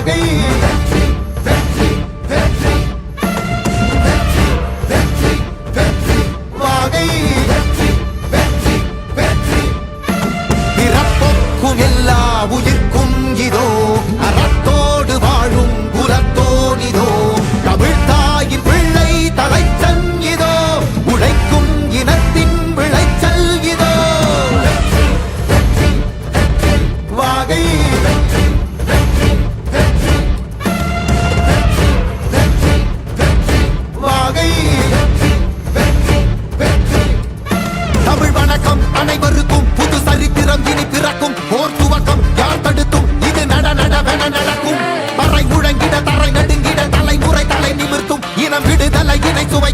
நாகை எல்லா உயிர் இலை சுவை